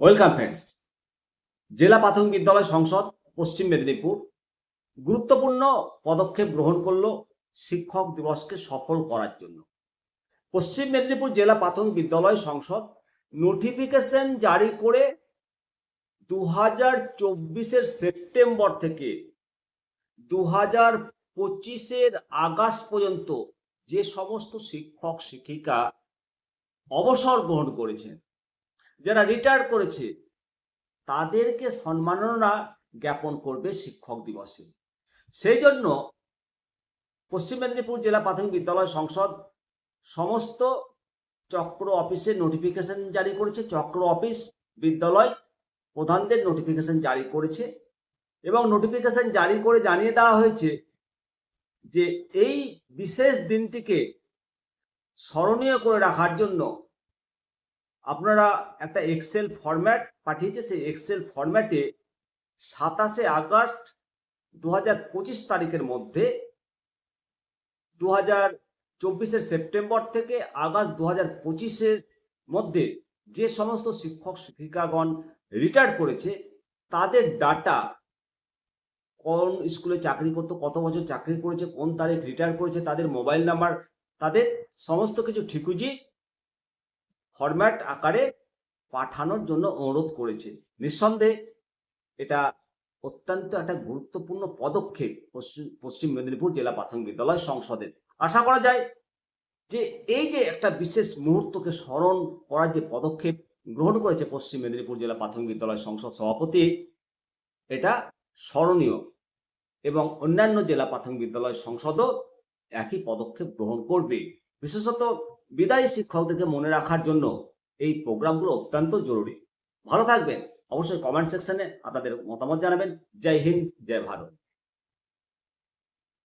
Welcome friends জেলা প্রাথমিক বিদ্যালয় সংসদ, পশ্চিম মেদিনীপুর। গুরুত্বপূর্ণ পদক্ষেপ গ্রহণ করল শিক্ষক দিবসকে সফল করার জন্য। পশ্চিম মেদিনীপুর জেলা প্রাথমিক বিদ্যালয় সংসদ নোটিফিকেশন জারি করে দু হাজার চব্বিশের সেপ্টেম্বর থেকে দু হাজার পঁচিশের আগস্ট পর্যন্ত যে সমস্ত শিক্ষক শিক্ষিকা অবসর গ্রহণ করেছেন যারা রিটায়ার করেছে, তাদেরকে সম্মাননা জ্ঞাপন করবে শিক্ষক দিবসে। সেই জন্য পশ্চিম মেদিনীপুর জেলা প্রাথমিক বিদ্যালয় সংসদ সমস্ত চক্র অফিসে নোটিফিকেশন জারি করেছে। চক্র অফিস, বিদ্যালয় প্রধানদের নোটিফিকেশন জারি করেছে এবং নোটিফিকেশন জারি করে জানিয়ে দেওয়া হয়েছে যে এই বিশেষ দিনটিকে স্মরণীয় করে রাখার জন্য আপনারা একটা এক্সেল ফরম্যাট পাঠিয়েছে, সেই এক্সেল ফরম্যাটে সাতাশে আগস্ট দু হাজার পঁচিশ তারিখের মধ্যে দু হাজার সেপ্টেম্বর থেকে আগস্ট দু হাজার পঁচিশের মধ্যে যে সমস্ত শিক্ষক, শিক্ষিকাগণ রিটায়ার করেছে, তাদের ডাটা কোন স্কুলে চাকরি করতো, কত বছর চাকরি করেছে, কোন তারিখ রিটায়ার করেছে, তাদের মোবাইল নাম্বার তাদের সমস্ত কিছু ঠিকুজি ফরম্যাট আকারে পাঠানোর জন্য অনুরোধ করেছে। নিঃসন্দেহে এটা অত্যন্ত একটা গুরুত্বপূর্ণ পদক্ষেপ পশ্চিম পশ্চিম মেদিনীপুর জেলা প্রাথমিক বিদ্যালয় সংসদের। আশা করা যায় যে এই যে একটা বিশেষ মুহূর্তকে স্মরণ করার যে পদক্ষেপ গ্রহণ করেছে পশ্চিম মেদিনীপুর জেলা প্রাথমিক বিদ্যালয় সংসদ সভাপতি, এটা স্মরণীয় এবং অন্যান্য জেলা প্রাথমিক বিদ্যালয় সংসদও একই পদক্ষেপ গ্রহণ করবে। বিশেষত বিদায়ী শিক্ষকদেরকে মনে রাখার জন্য এই প্রোগ্রামগুলো অত্যন্ত জরুরি। ভালো থাকবেন। অবশ্যই কমেন্ট সেকশনে আপনাদের মতামত জানাবেন। জয় হিন্দ, জয় ভারত।